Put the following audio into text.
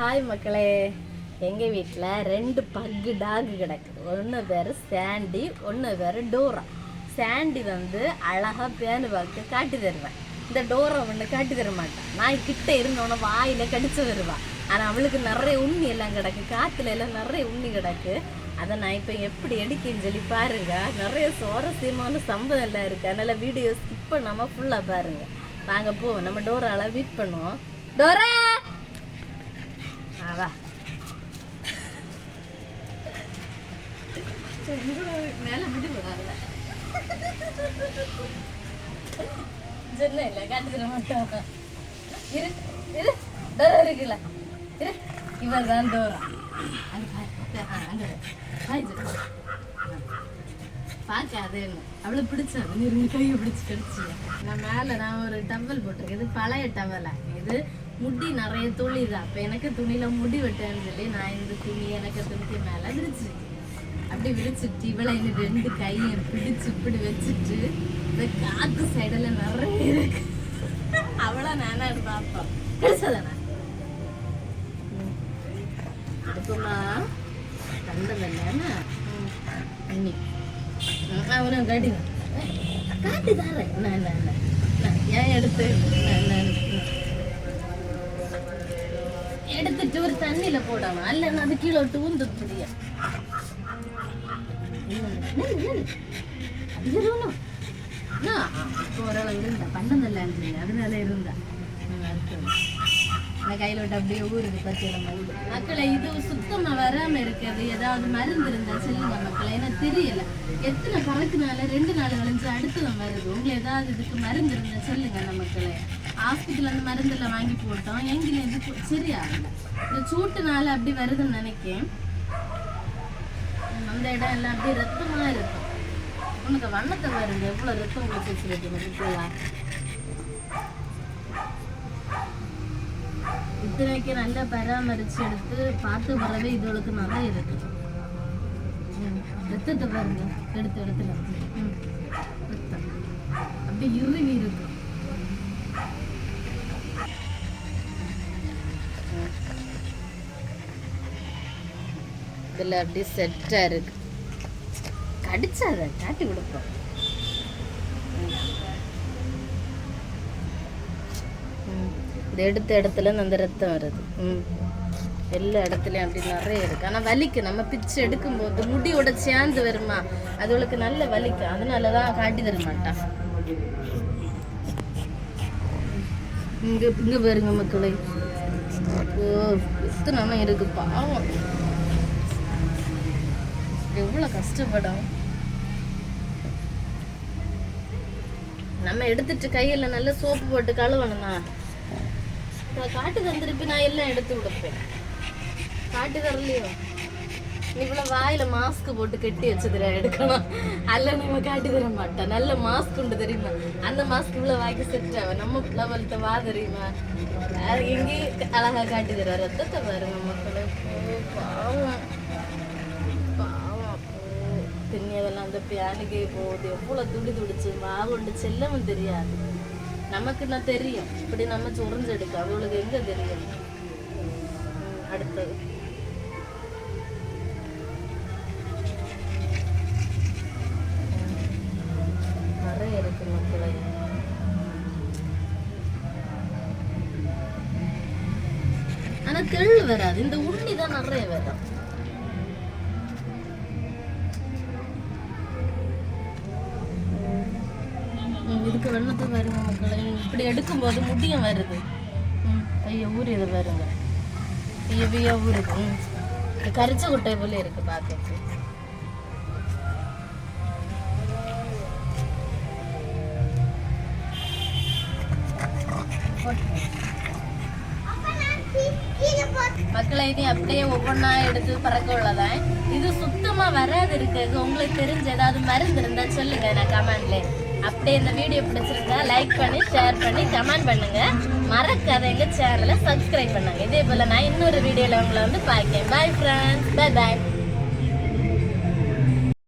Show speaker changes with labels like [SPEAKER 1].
[SPEAKER 1] Hi மக்களே. எங்கள் வீட்டில் ரெண்டு பக்கு டாக் கிடக்கு. ஒன்று பேர் சாண்டி ஒன்று பேர் டோரா சாண்டி வந்து அழகாக பேனு பார்த்து காட்டி தருவேன் இந்த டோரா ஒன்று காட்டி தர மாட்டேன் நான் கிட்ட இருந்தோன்னே வாயில் கடிச்சு வருவான் ஆனால் அவளுக்கு நிறைய உண்ணி எல்லாம் கிடக்கு. காற்றுல எல்லாம் நிறைய உண்ணி கிடக்கு. அதை நான் இப்போ எப்படி எடுக்கேன்னு சொல்லி பாருங்க. நிறைய சுவாரஸ்யமான சம்பவம் எல்லாம் இருக்குது அதனால் வீடியோ ஸ்கிப் பண்ணாமல் ஃபுல்லாக பாருங்க. வாங்க போ நம்ம டோரால மீட் பண்ணுவோம். டோரா வா சொன்ன இல்லை காட்டுக்கிற மாட்டோம் இரு இரு இருக்குல்ல இரு இவர் தான் டோரா பார்க்காது பிடிச்சது நீ கையை பிடிச்சு கடிச்சு நான் மேலே நான் ஒரு டவல் போட்டிருக்கேன். இது பழைய டவலா. இது முடி நிறைய துளிது தான். அப்போ எனக்கு துணியில முடி வெட்டேன்னு சொல்லி நான் இந்த துணி எனக்கு துணிக்கு மேலே விரிச்சிருக்கேன் அப்படி விரிச்சிட்டு இவளை இந்த ரெண்டு கையை பிடிச்சு இப்படி வச்சுட்டு இந்த காத்து சைடில் நிறைய இருக்கு. அவளை நானா பார்ப்போம் கிடைச்சதானே எடுக்குமா கண்டதல்ல அண்ணி. அவனை காட்டி காட்டி தரேன் நான் நான் ஏன் எடுத்து? நான் நான் எடுத்துட்டு ஒரு தண்ணியில போடாம அல்ல அது கீழே விட்டு ஊந்து முடியும் ஓரளவு இருந்தா. பண்ணதில்ல அதனால இருந்தா. அந்த கையில விட்டு அப்படியே ஊறுது பத்தி நம்ம மக்களை இது சுத்தமா வராம இருக்கிறது ஏதாவது மருந்து இருந்தா சொல்லுங்க மக்களை. ஏன்னா தெரியல. எத்தனை பறக்குனால ரெண்டு நாள் கழிஞ்சு அடுத்ததான் வருது உங்களை ஏதாவது இதுக்கு மருந்து இருந்தா சொல்லுங்க அந்த மக்களை. ஹாஸ்பிட்டல் அந்த மருந்தெல்லாம் வாங்கி போட்டோம். எங்கில இது சரியாகல. இந்த சூட்டுனால அப்படி வருதுன்னு நினைக்கேன். அந்த இடம் எல்லாம் அப்படியே ரத்தமா இருக்கும். உனக்கு வண்ணத்தை வருங்க எவ்வளவு ரத்தம் உங்களுக்கு வச்சிருக்கு மதிக்கலாம் இத்தனைக்கு நல்லா பராமரிச்சு எடுத்து பார்த்து வரவே இதுகளுக்கு நல்லா இருக்கு. ரத்தத்தை பாருங்க. எடுத்து எடுத்து ம், ரத்தம். அப்படியே இறுகி இருக்கும் இதில் அப்படி செட்டாக இருக்கு. கடிச்சாத காட்டி கொடுப்போம். இது இந்த எடுத்த இடத்துல அந்த ரத்தம் வருது. ம். எல்லா இடத்துலையும் அப்படி நிறைய இருக்கு. ஆனால் வலிக்கு. நம்ம பிச்சு எடுக்கும்போது முடியோட சேர்ந்து வருமா? அதுகளுக்கு நல்ல வலிக்கு. அதனால தான் காட்டி தர மாட்டான் இங்க இங்க பாருங்க மக்களே. ஓ எத்தனை இருக்கு பாவம். எவ்வளோ கஷ்டப்படும். நம்ம எடுத்துட்டு கையில நல்ல சோப்பு போட்டு கழுவணும்னா இப்ப காட்டு தந்திருப்பி நான் எல்லாம் எடுத்து விடுப்பேன் காட்டு தரலையோ? இவ்வளவு இவ்வளோ வாயில மாஸ்க் போட்டு கட்டி வச்சதுல எடுக்கணும். அல்ல நம்ம காட்டி தர மாட்டோம். நல்ல மாஸ்க் உண்டு தெரியுமா? அந்த மாஸ்க் இவ்வளோ வாங்கி செட் ஆகும். நம்ம லெவல்த்த வா தெரியுமா? எங்கேயும் அழகா காட்டி தர ரத்தத்தை பாருங்க மக்களுக்கு பாவம். திண்ணியதெல்லாம் அந்த பியானுக்கே போகுது எவ்வளோ துடி துடிச்சு மாவுண்டு செல்லவும் தெரியாது நமக்கு நான் தெரியும் இப்படி நம்ம சுரஞ்செடுக்க அவளுக்கு எங்க தெரியும் அடுத்தது நிறைய இருக்கு மக்களை ஆனா தெள்ளு வராது இந்த உண்ணி தான் நிறைய வரும் இதுக்கு வெள்ளத்து வருங்க மக்களை. இப்படி எடுக்கும்போது முடியும் வருது. ஐயோ ஐயோ இது வருங்க ஐயோ ஊறுது. ம். கரிச்ச குட்டை போல இருக்கு பார்க்க மக்களை இனி அப்படியே ஒவ்வொன்றா எடுத்து பறக்க உள்ளதான் இது சுத்தமாக வராது இருக்கு உங்களுக்கு தெரிஞ்ச ஏதாவது மருந்து இருந்தா சொல்லுங்க நான் கமெண்ட்ல அப்படியே இந்த வீடியோ பிடிச்சிருந்தா லைக் பண்ணி ஷேர் பண்ணி கமெண்ட் பண்ணுங்க. மறக்காத எங்க சேனலை சப்ஸ்கிரைப் பண்ணுங்க. இதே போல நான் இன்னொரு வீடியோல உங்களை வந்து பார்க்கேன் பாய் ஃப்ரெண்ட்ஸ் பை பாய்